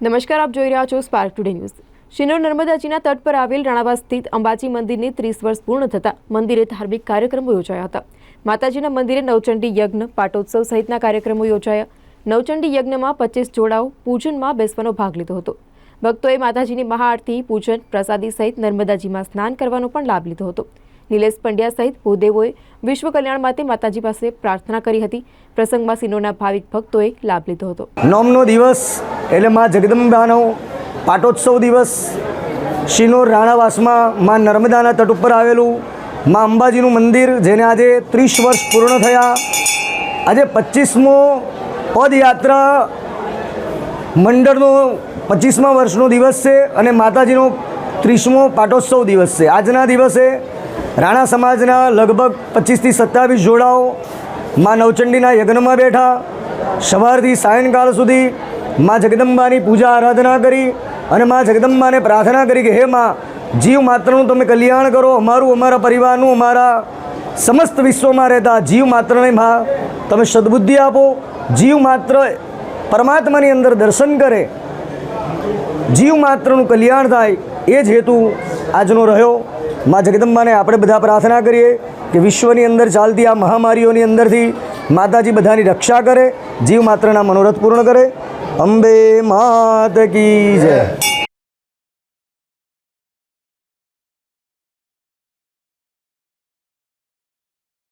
નમસ્કાર, આપ જોઈ રહ્યા છો સ્પાર્ક ટુડે ન્યૂઝ શિનોર નર્મદાજીના તટ પર આવેલ રાણાવા સ્થિત અંબાજી મંદિરની ત્રીસ વર્ષ પૂર્ણ થતાં મંદિરે ધાર્મિક કાર્યક્રમો યોજાયા હતા. માતાજીના મંદિરે નવચંડી યજ્ઞ, પાટોત્સવ સહિતના કાર્યક્રમો યોજાયા. નવચંડી યજ્ઞમાં પચીસ જોડાઓ પૂજનમાં બેસવાનો ભાગ લીધો હતો. ભક્તોએ માતાજીની મહાઆરતી, પૂજન, પ્રસાદી સહિત નર્મદાજીમાં સ્નાન કરવાનો પણ લાભ લીધો હતો. નિલેશ પંડ્યા સહિત ભૂદેવોએ વિશ્વ કલ્યાણ માટે માતાજી પાસે પ્રાર્થના કરી હતી. પ્રસંગમાં સિનોના ભાવિક ભક્તોએ લાભ લીધો હતો. નોમનો દિવસ એટલે મા જગદંબાનો પાટોત્સવ દિવસ. શિનોર રાણાવાસમાં મા નર્મદાના તટ ઉપર આવેલું મા અંબાજીનું મંદિર, જેને આજે ત્રીસ વર્ષ પૂર્ણ થયા. આજે પચીસમો પદયાત્રા મંડળનો પચીસમા વર્ષનો દિવસ છે અને માતાજીનો ત્રીસમો પાટોત્સવ દિવસ છે. આજના દિવસે રાણા સમાજના લગભગ પચીસથી સત્તાવીસ જોડાઓ મા નવચંડીના યજ્ઞમાં બેઠા. સવારથી સાયંકાળ સુધી મા જગદંબાની પૂજા આરાધના કરી અને મા જગદંબાને પ્રાર્થના કરી કે, હે મા, જીવ માત્રનું તમે કલ્યાણ કરો. અમારું, અમારા પરિવારનું, અમારા સમસ્ત વિશ્વમાં રહેતા જીવ માત્રને માં તમે સદબુદ્ધિ આપો. જીવ માત્ર પરમાત્માની અંદર દર્શન કરે. જીવ માત્રનું કલ્યાણ થાય. એ જ હેતુ આજનો રહ્યો. મા જગદંબાને આપણે બધા પ્રાર્થના કરીએ કે વિશ્વની અંદર ચાલતી આ મહામારીઓની અંદરથી માતાજી બધાની રક્ષા કરે, જીવ માત્રના મનોરથ પૂર્ણ કરે. અંબે માત કી જય.